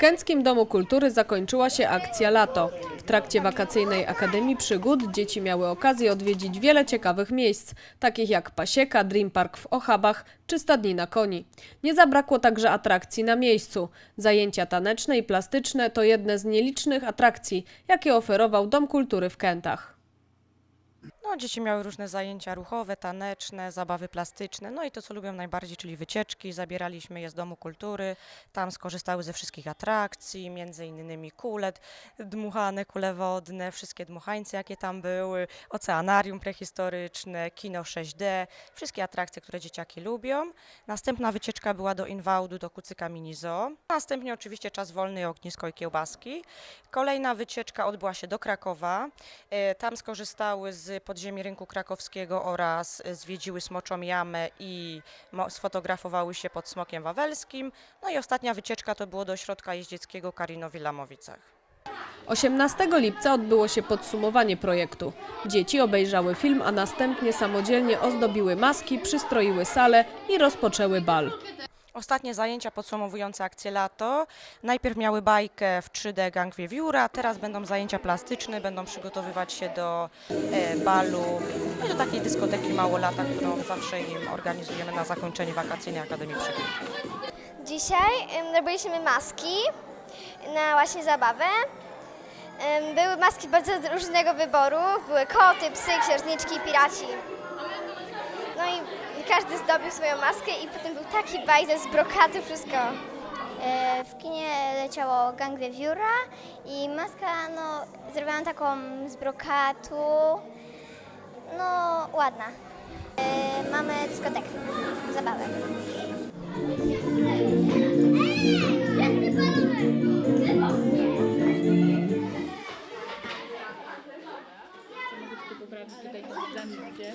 Kęckim Domu Kultury zakończyła się akcja Lato. W trakcie wakacyjnej Akademii Przygód dzieci miały okazję odwiedzić wiele ciekawych miejsc, takich jak Pasieka, Dream Park w Ochabach czy Stadnina Koni. Nie zabrakło także atrakcji na miejscu. Zajęcia taneczne i plastyczne to jedne z nielicznych atrakcji, jakie oferował Dom Kultury w Kętach. No, dzieci miały różne zajęcia ruchowe, taneczne, zabawy plastyczne, no i to, co lubią najbardziej, czyli wycieczki. Zabieraliśmy je z Domu Kultury, tam skorzystały ze wszystkich atrakcji, między innymi kule dmuchane, kule wodne, wszystkie dmuchańce, jakie tam były, oceanarium prehistoryczne, kino 6D, wszystkie atrakcje, które dzieciaki lubią. Następna wycieczka była do Inwałdu, do Kucyka Minizo. Następnie oczywiście czas wolny, ognisko i kiełbaski. Kolejna wycieczka odbyła się do Krakowa. E, Tam skorzystały z podziemi rynku krakowskiego oraz zwiedziły Smoczą Jamę i sfotografowały się pod Smokiem Wawelskim. No i ostatnia wycieczka to było do ośrodka jeździeckiego Karinowi Lamowicach. 18 lipca odbyło się podsumowanie projektu. Dzieci obejrzały film, a następnie samodzielnie ozdobiły maski, przystroiły salę i rozpoczęły bal. Ostatnie zajęcia podsumowujące akcję lato. Najpierw miały bajkę w 3D Gang Wiewióra, teraz będą zajęcia plastyczne, będą przygotowywać się do e, balu, no i do takiej dyskoteki Małolata, którą zawsze im organizujemy na zakończenie wakacyjnej Akademii Przygód. Dzisiaj robiliśmy maski na właśnie zabawę. Były maski bardzo różnego wyboru. Były koty, psy, księżniczki, piraci i każdy zdobił swoją maskę i potem był taki bajzel z brokatu, wszystko. E, w kinie leciało Gangrewiura i maska, no, zrobiłam taką z brokatu, no, ładna. E, mamy dyskotekę, zabawę. Czy mogę gdzie